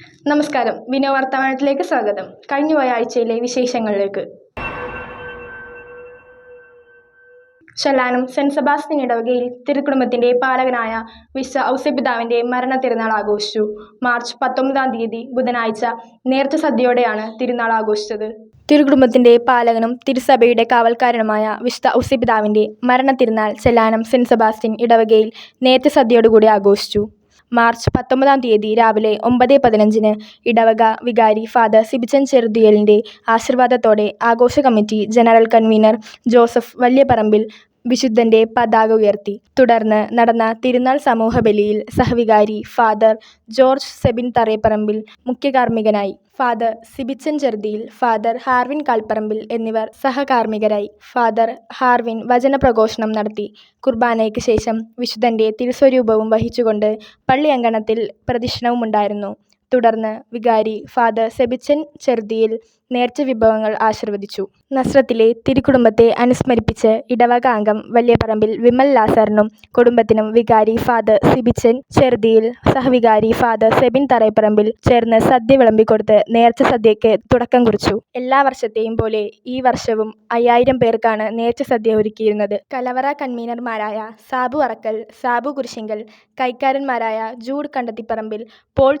നമസ്കാരം. വിനോ വർത്തമാനത്തിലേക്ക് സ്വാഗതം. കഴിഞ്ഞുപോയ ആഴ്ചയിലെ വിശേഷങ്ങളിലേക്ക്. ഷെല്ലാനും സെന്റ് സെബാസ്റ്റ്യൻ ഇടവകയിൽ തിരുക്കുടുംബത്തിന്റെ പാലകനായ വിശ്വ ഔസ്യപിതാവിന്റെ മരണ തിരുനാൾ ആഘോഷിച്ചു. മാർച്ച് പത്തൊമ്പതാം തീയതി ബുധനാഴ്ച നേർച്ച സദ്യയോടെയാണ് തിരുനാൾ ആഘോഷിച്ചത്. തിരുകുടുംബത്തിന്റെ പാലകനും തിരുസഭയുടെ കാവൽക്കാരനുമായ വിശുദ്ധ ഔസ്യപിതാവിന്റെ മരണ തിരുനാൾ ചെല്ലാനം സെന്റ് സെബാസ്റ്റ്യൻ ഇടവകയിൽ നേർച്ച സദ്യയോടുകൂടി ആഘോഷിച്ചു. മാർച്ച് പത്തൊമ്പതാം തീയതി രാവിലെ ഒമ്പത് പതിനഞ്ചിന് ഇടവക വികാരി ഫാദർ സിബിച്ചൻ ചെറുതിയലിന്റെ ആശീർവാദത്തോടെ ആഘോഷ committee general convener Joseph Valiyaparambil വിശുദ്ധന്റെ പതാക ഉയർത്തി. തുടർന്ന് നടന്ന തിരുനാൾ സമൂഹ ബലിയിൽ സഹവികാരി ഫാദർ ജോർജ് സെബിൻ തറേപ്പറമ്പിൽ മുഖ്യകാർമ്മികനായി. ഫാദർ സിബിച്ചൻ ചെറുതിയിൽ ഫാദർ ഹാർവിൻ കാൽപ്പറമ്പിൽ എന്നിവർ സഹകാർമ്മികരായി. ഫാദർ ഹാർവിൻ വചനപ്രഘോഷണം നടത്തി. കുർബാനയ്ക്ക് ശേഷം വിശുദ്ധന്റെ തിരുസ്വരൂപവും വഹിച്ചുകൊണ്ട് പള്ളി അങ്കണത്തിൽ പ്രദക്ഷിണവുമുണ്ടായിരുന്നു തുടർന്ന് വികാരി ഫാദർ സെബിച്ചൻ ചെറുതിയിൽ നേർച്ച വിഭവങ്ങൾ ആശീർവദിച്ചു. നസ്രത്തിലെ തിരുക്കുടുംബത്തെ അനുസ്മരിപ്പിച്ച് ഇടവക അംഗം വലിയപറമ്പിൽ വിമൽ ലാസറിനും കുടുംബത്തിനും വികാരി ഫാദർ സിബിച്ചൻ ചെറുതിയിൽ സഹവികാരി ഫാദർ സെബിൻ തറയപ്പറമ്പിൽ ചേർന്ന് സദ്യ വിളമ്പിക്കൊടുത്ത് നേർച്ച സദ്യയ്ക്ക് തുടക്കം കുറിച്ചു. എല്ലാ വർഷത്തെയും പോലെ ഈ വർഷവും അയ്യായിരം പേർക്കാണ് നേർച്ച സദ്യ ഒരുക്കിയിരുന്നത്. കലവറ കൺവീനർമാരായ Sabu Arakkal Sabu Kurisingal കൈക്കാരന്മാരായ Jude Kandathiparambil Paul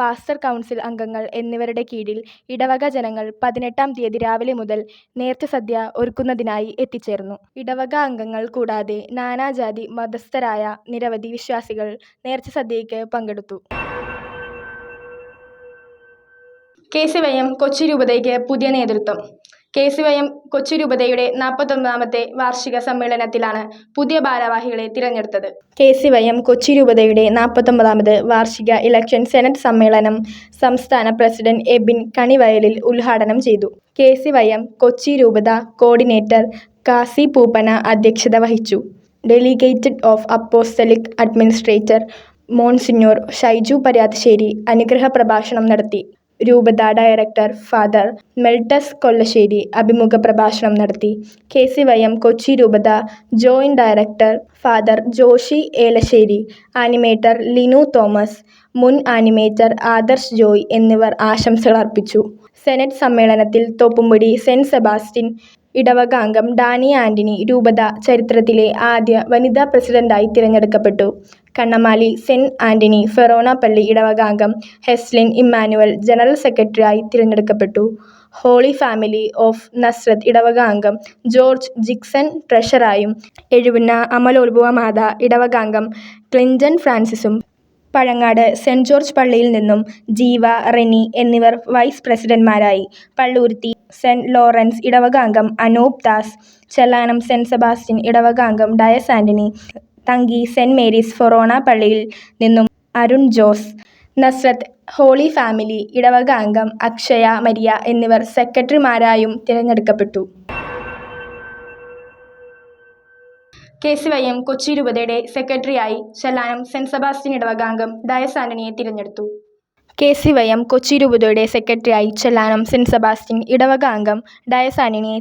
pastor council അംഗങ്ങൾ എന്നിവരുടെ കീഴിൽ ഇടവക ജനങ്ങൾ പതിനെട്ടാം തീയതി രാവിലെ മുതൽ നേർച്ച സദ്യ ഒരുക്കുന്നതിനായി എത്തിച്ചേർന്നു. ഇടവക അംഗങ്ങൾ കൂടാതെ നാനാജാതി മതസ്ഥരായ നിരവധി വിശ്വാസികൾ നേർച്ച സദ്യയ്ക്ക് പങ്കെടുത്തു. K C Y M Kochi രൂപതയ്ക്ക് പുതിയ നേതൃത്വം. K C Y M Kochi രൂപതയുടെ വാർഷിക സമ്മേളനത്തിലാണ് പുതിയ ഭാരവാഹികളെ തിരഞ്ഞെടുത്തത്. K C Y M Kochi രൂപതയുടെ നാൽപ്പത്തൊമ്പതാമത് വാർഷിക ഇലക്ഷൻ സെനറ്റ് സമ്മേളനം സംസ്ഥാന പ്രസിഡന്റ് എബിൻ കണിവയലിൽ ഉദ്ഘാടനം ചെയ്തു. K C Y M Kochi രൂപത കോർഡിനേറ്റർ കാസി പൂപ്പന അധ്യക്ഷത വഹിച്ചു. Delegated of apostolic administrator monsignor Shaiju Paryathassery അനുഗ്രഹ പ്രഭാഷണം നടത്തി. രൂപത ഡയറക്ടർ ഫാദർ മെൽട്ടസ് കൊല്ലശ്ശേരി അഭിമുഖ പ്രഭാഷണം നടത്തി. K C Y M Kochi രൂപത joint director father Joshy Elassery animator Linu Thomas മുൻ ആനിമേറ്റർ ആദർശ് ജോയ് എന്നിവർ ആശംസകൾ അർപ്പിച്ചു. സെനറ്റ് സമ്മേളനത്തിൽ തോപ്പുംപടി സെന്റ് സെബാസ്റ്റ്യൻ ഇടവക അംഗം ഡാനി ആന്റണി രൂപത ചരിത്രത്തിലെ ആദ്യ വനിതാ പ്രസിഡന്റായി തിരഞ്ഞെടുക്കപ്പെട്ടു. കണ്ണമാലി സെന്റ് ആന്റണി ഫെറോണ പള്ളി ഇടവക അംഗം ഹെസ്ലിൻ ഇമ്മാനുവൽ ജനറൽ സെക്രട്ടറിയായി തിരഞ്ഞെടുക്കപ്പെട്ടു. ഹോളി ഫാമിലി ഓഫ് നസ്രത്ത് ഇടവക അംഗം ജോർജ് ജിക്സൺ ട്രഷറായും എഴുപുന്ന അമലോത്ഭവ മാത ഇടവക അംഗം ക്ലിന്റൺ ഫ്രാൻസിസും പഴങ്ങാട് സെന്റ് ജോർജ് പള്ളിയിൽ നിന്നും ജീവ റെനി എന്നിവർ വൈസ് പ്രസിഡന്റ്മാരായി. പള്ളുരുത്തി സെന്റ് ലോറൻസ് ഇടവകാംഗം Anoop Das Chellanam saint Sebastian ഇടവകാംഗം Dias Antony Thankey Saint Mary's forane പള്ളിയിൽ നിന്നും Arun Jose Nazareth holy family ഇടവകാംഗം Akshaya Maria എന്നിവർ സെക്രട്ടറിമാരായും തിരഞ്ഞെടുക്കപ്പെട്ടു. K C Y M Kochi രൂപതയുടെ സെക്രട്ടറിയായി ചെല്ലാനം സെന്റ് സെബാസ്റ്റ്യൻ ഇടവക അംഗം തിരഞ്ഞെടുത്തു. K C Y M Kochi രൂപതയുടെ സെക്രട്ടറിയായി ചെല്ലാനം സെന്റ് സെബാസ്റ്റ്യൻ ഇടവക അംഗം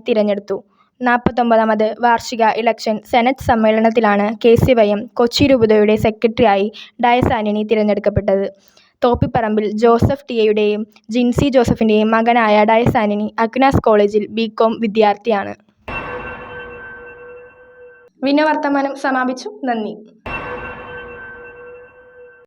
തിരഞ്ഞെടുത്തു. നാൽപ്പത്തൊമ്പതാമത് വാർഷിക ഇലക്ഷൻ സെനറ്റ് സമ്മേളനത്തിലാണ് K C Y M Kochi രൂപതയുടെ സെക്രട്ടറിയായി ഡയസ് തിരഞ്ഞെടുക്കപ്പെട്ടത്. തോപ്പിപ്പറമ്പിൽ ജോസഫ് ടി എയുടെയും ജിൻസി ജോസഫിന്റെയും മകനായ ഡയസാനിനി അഗ്നാസ് കോളേജിൽ ബി. കോം. വിദ്യാർത്ഥിയാണ്. വിനവർത്തമാനം സമാപിച്ചു. നന്ദി.